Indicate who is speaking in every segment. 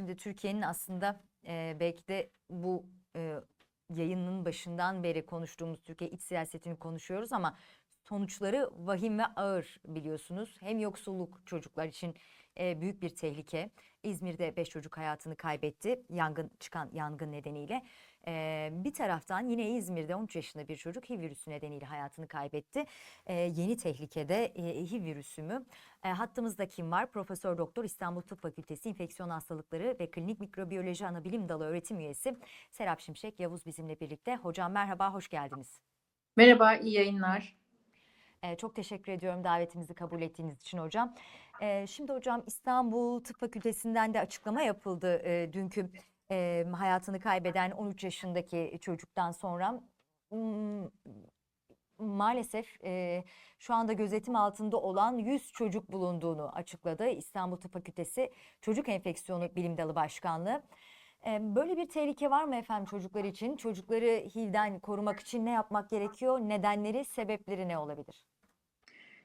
Speaker 1: Şimdi Türkiye'nin aslında e, belki de bu e, yayının başından beri konuştuğumuz Türkiye iç siyasetini konuşuyoruz ama sonuçları vahim ve ağır biliyorsunuz. Hem yoksulluk çocuklar için e, büyük bir tehlike. İzmir'de 5 çocuk hayatını kaybetti yangın çıkan yangın nedeniyle. E, bir taraftan yine İzmir'de 13 yaşında bir çocuk HIV virüsü nedeniyle hayatını kaybetti. E, yeni tehlikede e, HIV virüsü mü? E, hattımızda kim var? Profesör Doktor İstanbul Tıp Fakültesi İnfeksiyon Hastalıkları ve Klinik Mikrobiyoloji Anabilim Dalı öğretim üyesi Serap Şimşek Yavuz bizimle birlikte. Hocam merhaba, hoş geldiniz.
Speaker 2: Merhaba, iyi yayınlar.
Speaker 1: Ee, çok teşekkür ediyorum davetimizi kabul ettiğiniz için hocam. Ee, şimdi hocam İstanbul Tıp Fakültesi'nden de açıklama yapıldı e, dünkü e, hayatını kaybeden 13 yaşındaki çocuktan sonra. Hmm, Maalesef e, şu anda gözetim altında olan 100 çocuk bulunduğunu açıkladı İstanbul Tıp Fakültesi Çocuk Enfeksiyonu Bilim Dalı Başkanlığı. E, Böyle bir tehlike var mı efendim çocuklar için? Çocukları HIV'den korumak için ne yapmak gerekiyor? Nedenleri, sebepleri ne olabilir?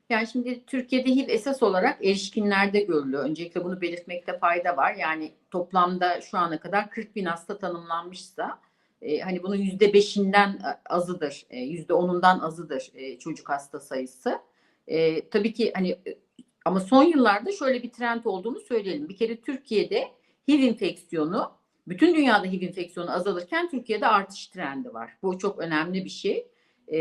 Speaker 2: Yani şimdi Türkiye'de HIV esas olarak erişkinlerde görülüyor. Öncelikle bunu belirtmekte fayda var. Yani toplamda şu ana kadar 40 bin hasta tanımlanmışsa e, hani bunun yüzde beşinden azıdır, e, yüzde onundan azıdır e, çocuk hasta sayısı. E, tabii ki hani e, ama son yıllarda şöyle bir trend olduğunu söyleyelim. Bir kere Türkiye'de HIV enfeksiyonu, bütün dünyada HIV enfeksiyonu azalırken Türkiye'de artış trendi var. Bu çok önemli bir şey. E,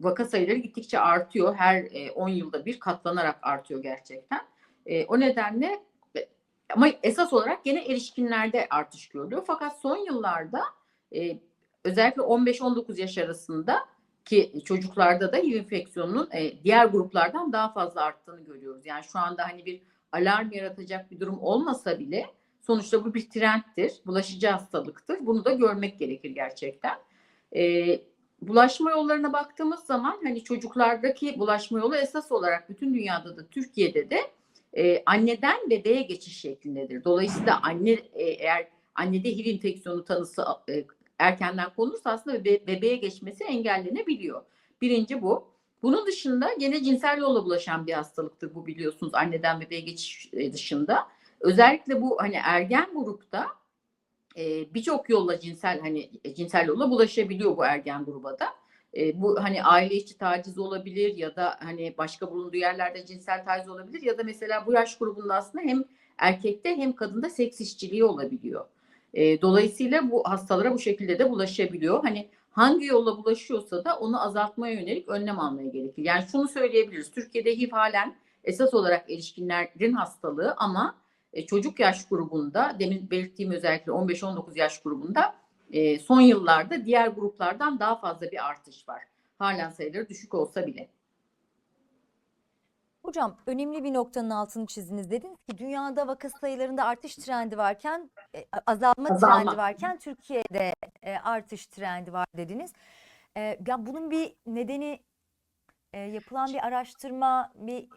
Speaker 2: vaka sayıları gittikçe artıyor. Her 10 yılda bir katlanarak artıyor gerçekten. E, o nedenle ama esas olarak gene erişkinlerde artış görülüyor. Fakat son yıllarda e, özellikle 15-19 yaş arasında ki çocuklarda da HIV enfeksiyonunun e, diğer gruplardan daha fazla arttığını görüyoruz. Yani şu anda hani bir alarm yaratacak bir durum olmasa bile sonuçta bu bir trendtir, bulaşıcı hastalıktır. Bunu da görmek gerekir gerçekten. E, bulaşma yollarına baktığımız zaman hani çocuklardaki bulaşma yolu esas olarak bütün dünyada da Türkiye'de de e, anneden bebeğe geçiş şeklindedir. Dolayısıyla anne e, eğer annede HIV enfeksiyonu tanısı e, erkenden konulursa aslında bebe bebeğe geçmesi engellenebiliyor. Birinci bu. Bunun dışında gene cinsel yolla bulaşan bir hastalıktır bu biliyorsunuz anneden bebeğe geçiş dışında. Özellikle bu hani ergen grupta e, birçok yolla cinsel hani cinsel yolla bulaşabiliyor bu ergen gruba da. E, bu hani aile içi taciz olabilir ya da hani başka bulunduğu yerlerde cinsel taciz olabilir ya da mesela bu yaş grubunda aslında hem erkekte hem kadında seks işçiliği olabiliyor. E, dolayısıyla bu hastalara bu şekilde de bulaşabiliyor. Hani hangi yolla bulaşıyorsa da onu azaltmaya yönelik önlem almaya gerekir. Yani şunu söyleyebiliriz. Türkiye'de HIV halen esas olarak erişkinlerin hastalığı ama e, çocuk yaş grubunda demin belirttiğim özellikle 15-19 yaş grubunda e, son yıllarda diğer gruplardan daha fazla bir artış var. Halen sayıları düşük olsa bile.
Speaker 1: Hocam önemli bir noktanın altını çizdiniz. Dediniz ki dünyada vaka sayılarında artış trendi varken, e, azalma,
Speaker 2: Azalma.
Speaker 1: trendi varken Türkiye'de e, artış trendi var dediniz. E, ya bunun bir nedeni e, yapılan bir araştırma, bir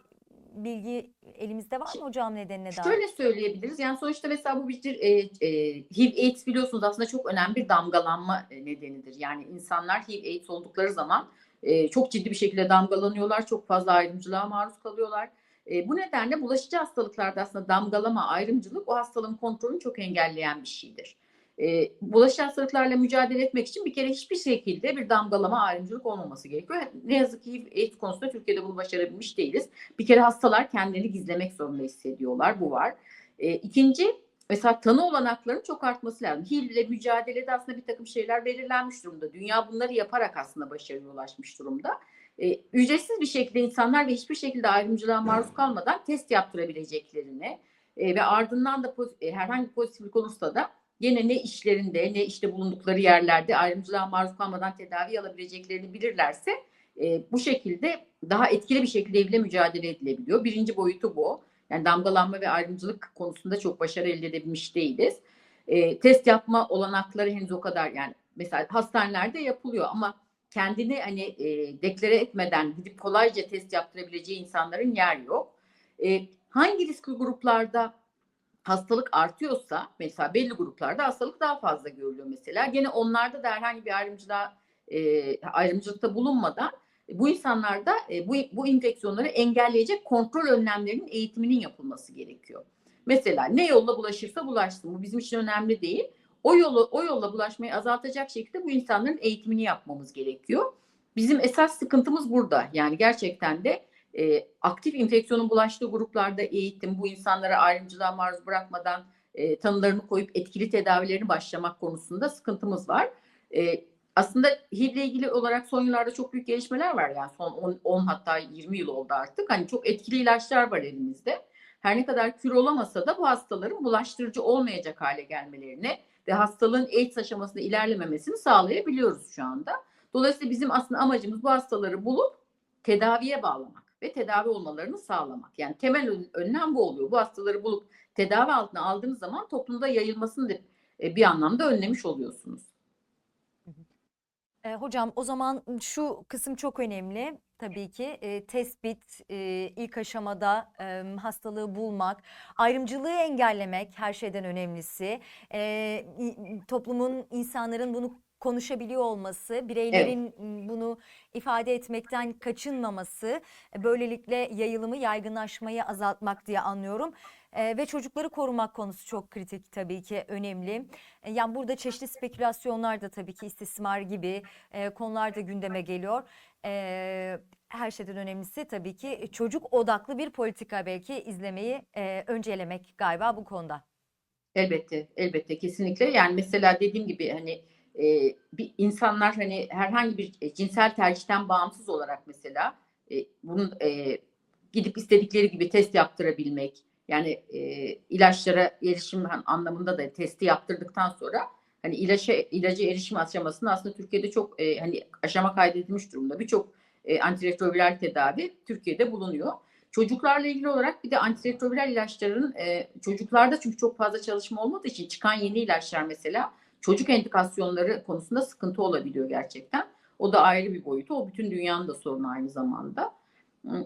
Speaker 1: bilgi elimizde var mı hocam nedenine dair?
Speaker 2: Şöyle söyleyebiliriz. Yani sonuçta mesela bu bir e, e, HIV AIDS biliyorsunuz aslında çok önemli bir damgalanma e, nedenidir. Yani insanlar HIV AIDS oldukları zaman e, çok ciddi bir şekilde damgalanıyorlar. Çok fazla ayrımcılığa maruz kalıyorlar. E, bu nedenle bulaşıcı hastalıklarda aslında damgalama, ayrımcılık o hastalığın kontrolünü çok engelleyen bir şeydir. E, bulaşıcı hastalıklarla mücadele etmek için bir kere hiçbir şekilde bir damgalama, ayrımcılık olmaması gerekiyor. Ne yazık ki AIDS konusunda Türkiye'de bunu başarabilmiş değiliz. Bir kere hastalar kendilerini gizlemek zorunda hissediyorlar. Bu var. E, ikinci mesela tanı olanaklarının çok artması lazım. HIV ile mücadelede aslında bir takım şeyler belirlenmiş durumda. Dünya bunları yaparak aslında başarıya ulaşmış durumda. E, ücretsiz bir şekilde insanlar ve hiçbir şekilde ayrımcılığa maruz kalmadan test yaptırabileceklerini e, ve ardından da e, herhangi bir pozitiflik olursa da gene ne işlerinde ne işte bulundukları yerlerde ayrımcılığa maruz kalmadan tedavi alabileceklerini bilirlerse e, bu şekilde daha etkili bir şekilde evle mücadele edilebiliyor. Birinci boyutu bu. Yani damgalanma ve ayrımcılık konusunda çok başarı elde edebilmiş değiliz. E, test yapma olanakları henüz o kadar yani mesela hastanelerde yapılıyor ama kendini hani e, deklare etmeden gidip kolayca test yaptırabileceği insanların yer yok. E, hangi riskli gruplarda hastalık artıyorsa mesela belli gruplarda hastalık daha fazla görülüyor mesela. Gene onlarda da herhangi bir ayrımcılığa e, ayrımcılıkta bulunmadan bu insanlarda e, bu, bu enfeksiyonları engelleyecek kontrol önlemlerinin eğitiminin yapılması gerekiyor. Mesela ne yolla bulaşırsa bulaşsın. Bu bizim için önemli değil. O yolu o yolla bulaşmayı azaltacak şekilde bu insanların eğitimini yapmamız gerekiyor. Bizim esas sıkıntımız burada. Yani gerçekten de e, aktif infeksiyonun bulaştığı gruplarda eğitim, bu insanlara ayrımcılığa maruz bırakmadan e, tanılarını koyup etkili tedavilerini başlamak konusunda sıkıntımız var. E, aslında HIV ile ilgili olarak son yıllarda çok büyük gelişmeler var. Yani son 10, 10 hatta 20 yıl oldu artık. Hani çok etkili ilaçlar var elimizde. Her ne kadar kür olamasa da bu hastaların bulaştırıcı olmayacak hale gelmelerini ve hastalığın AIDS aşamasında ilerlememesini sağlayabiliyoruz şu anda. Dolayısıyla bizim aslında amacımız bu hastaları bulup tedaviye bağlamak ve tedavi olmalarını sağlamak. Yani temel ön- önlem bu oluyor. Bu hastaları bulup tedavi altına aldığınız zaman toplumda yayılmasını da e, bir anlamda önlemiş oluyorsunuz.
Speaker 1: E, hocam o zaman şu kısım çok önemli tabii ki E, tespit e, ilk aşamada e, hastalığı bulmak, ayrımcılığı engellemek her şeyden önemlisi. E, toplumun insanların bunu konuşabiliyor olması, bireylerin m, bunu ifade etmekten kaçınmaması, böylelikle yayılımı, yaygınlaşmayı azaltmak diye anlıyorum. E, ve çocukları korumak konusu çok kritik tabii ki önemli. E, yani burada çeşitli spekülasyonlar da tabii ki istismar gibi e, konular da gündeme geliyor. E, her şeyden önemlisi tabii ki çocuk odaklı bir politika belki izlemeyi e, öncelemek galiba bu konuda.
Speaker 2: Elbette, elbette kesinlikle. Yani mesela dediğim gibi hani e, bir insanlar hani herhangi bir e, cinsel tercihten bağımsız olarak mesela e, bunun e, gidip istedikleri gibi test yaptırabilmek, yani e, ilaçlara erişim anlamında da testi yaptırdıktan sonra hani ilaca ilaca erişim aşamasında aslında Türkiye'de çok e, hani aşama kaydedilmiş durumda. Birçok e, antiretroviral tedavi Türkiye'de bulunuyor. Çocuklarla ilgili olarak bir de antiretroviral ilaçların e, çocuklarda çünkü çok fazla çalışma olmadığı için çıkan yeni ilaçlar mesela çocuk endikasyonları konusunda sıkıntı olabiliyor gerçekten. O da ayrı bir boyutu. O bütün dünyanın da sorunu aynı zamanda.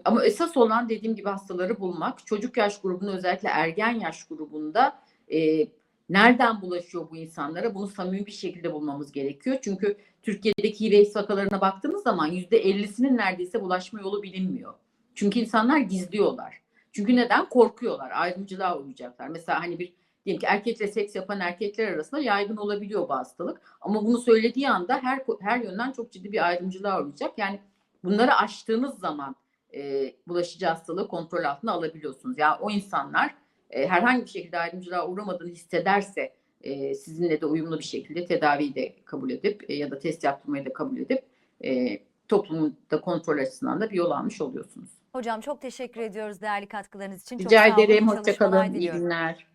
Speaker 2: Ama esas olan dediğim gibi hastaları bulmak. Çocuk yaş grubunda özellikle ergen yaş grubunda e, nereden bulaşıyor bu insanlara? Bunu samimi bir şekilde bulmamız gerekiyor. Çünkü Türkiye'deki HIV vakalarına baktığımız zaman %50'sinin neredeyse bulaşma yolu bilinmiyor. Çünkü insanlar gizliyorlar. Çünkü neden? Korkuyorlar. Ayrımcılığa uyacaklar. Mesela hani bir diyelim ki erkekle seks yapan erkekler arasında yaygın olabiliyor bu hastalık. Ama bunu söylediği anda her her yönden çok ciddi bir ayrımcılığa uğrayacak. Yani bunları aştığınız zaman e, bulaşıcı hastalığı kontrol altına alabiliyorsunuz. Yani o insanlar e, herhangi bir şekilde ayrımcılığa uğramadığını hissederse e, sizinle de uyumlu bir şekilde tedaviyi de kabul edip e, ya da test yaptırmayı da kabul edip e, toplumda kontrol açısından da bir yol almış oluyorsunuz.
Speaker 1: Hocam çok teşekkür ediyoruz değerli katkılarınız için. Çok
Speaker 2: Rica
Speaker 1: sağ olun,
Speaker 2: ederim. Hoşçakalın. İyi günler.